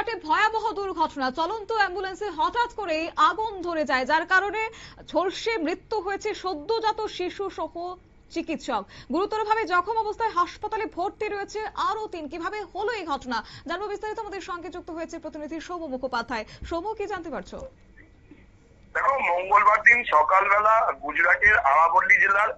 গুজরাটে ভয়াবহ দুর্ঘটনা। চলন্ত অ্যাম্বুলেন্সে হঠাৎ করেই আগুন ধরে যায়, যার কারণে ঝলসে মৃত্যু হয়েছে সদ্যজাত শিশু সহ চিকিৎসক। গুরুতরভাবে জখম অবস্থায় হাসপাতালে ভর্তি রয়েছে আরও তিন। কীভাবে হলো এই ঘটনা? জানব বিস্তারিত। আমাদের সঙ্গে যুক্ত হয়েছে প্রতিনিধি সৌম মুখোপাধ্যায়। সৌম কি জানতে পারছ? দেখো, মঙ্গলবার দিন সকালবেলা গুজরাটের আরাবল্লী জেলার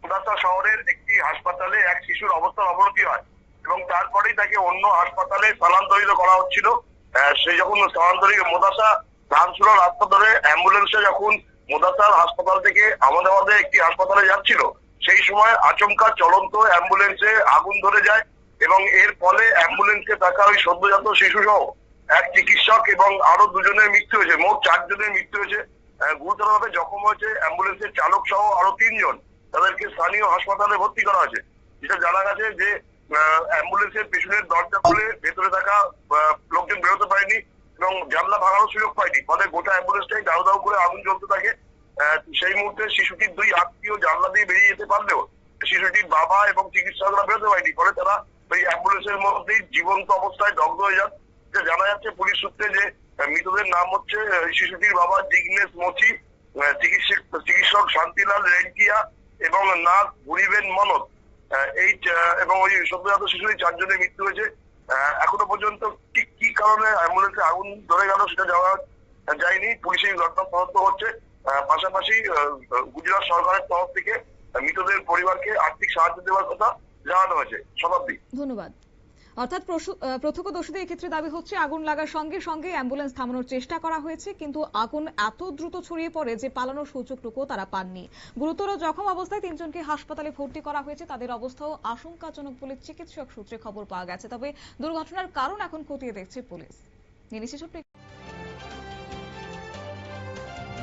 মুদাসা শহরের একটি হাসপাতালে এক শিশুর অবস্থার অবনতি হয় এবং তারপরেই তাকে অন্য হাসপাতালে স্থানান্তরিত করা হচ্ছিল। সে যখন স্থানান্তরিত মোদাসা ধানসুরা রাস্তা ধরে অ্যাম্বুলেন্সে যখন মোদাসার হাসপাতাল থেকে আহমেদাবাদে একটি হাসপাতালে যাচ্ছিল সেই সময় আচমকা চলন্ত অ্যাম্বুলেন্সে আগুন ধরে যায় এবং এর ফলে অ্যাম্বুলেন্সে থাকা ওই সদ্যজাত শিশু সহ এক চিকিৎসক এবং আরও দুজনের মৃত্যু হয়েছে মোট চারজনের মৃত্যু হয়েছে। আহ, গুরুতরভাবে জখম হয়েছে অ্যাম্বুলেন্সের চালক সহ আরও তিনজন। তাদেরকে স্থানীয় হাসপাতালে ভর্তি করা হয়েছে। যেটা জানা গেছে যে অ্যাম্বুলেন্সের পেছনের দরজা খুলে ভেতরে থাকা লোকজন বেরোতে পারেনি এবং জানলা ভাঙানোর সুযোগ পায়নি। ফলে গোটা অ্যাম্বুলেন্সটাই দাউ দাউ করে আগুন জ্বলতে থাকে। সেই মুহূর্তে শিশুটির দুই আত্মীয় জানলা দিয়ে বেরিয়ে যেতে পারলেও শিশুটির বাবা এবং চিকিৎসকরা বেরোতে পারেনি। ফলে তারা ওই অ্যাম্বুলেন্সের মধ্যেই জীবন্ত অবস্থায় দগ্ধ হয়ে যান। যে জানা যাচ্ছে পুলিশ সূত্রে যে মৃতদের নাম হচ্ছে শিশুটির বাবা জিগ্নেশ মচি চিকিৎসক চিকিৎসক শান্তিলাল রেন্টিয়া এবং নার্স ভুরিবেন মনত এই এবং ওই সদ্যজাত শিশুর চারজনের মৃত্যু হয়েছে। এখনও পর্যন্ত কি কারণে অ্যাম্বুলেন্সে আগুন ধরে গেল, সেটা যাওয়া যায়নি। পুলিশের ঘটনা তদন্ত হচ্ছে। পাশাপাশি গুজরাট সরকারের তরফ থেকে মৃতদের পরিবারকে আর্থিক সাহায্য দেওয়ার কথা জানানো হয়েছে। শতাব্দী ধন্যবাদ। অর্থাৎ প্রত্যক্ষদর্শীদের এক্ষেত্রে দাবি হচ্ছে আগুন লাগার সঙ্গে সঙ্গে অ্যাম্বুলেন্স থামানোর চেষ্টা করা হয়েছে, কিন্তু আগুন এত দ্রুত ছড়িয়ে পড়ে যে পালানোর সুযোগটুকু তারা পাননি। গুরুতর জখম অবস্থায় তিনজনকে হাসপাতালে ভর্তি করা হয়েছে। তাদের অবস্থাও আশঙ্কাজনক বলে চিকিৎসক সূত্রে খবর পাওয়া গেছে। তবে দুর্ঘটনার কারণ এখন খতিয়ে দেখছে পুলিশ। নিয়ে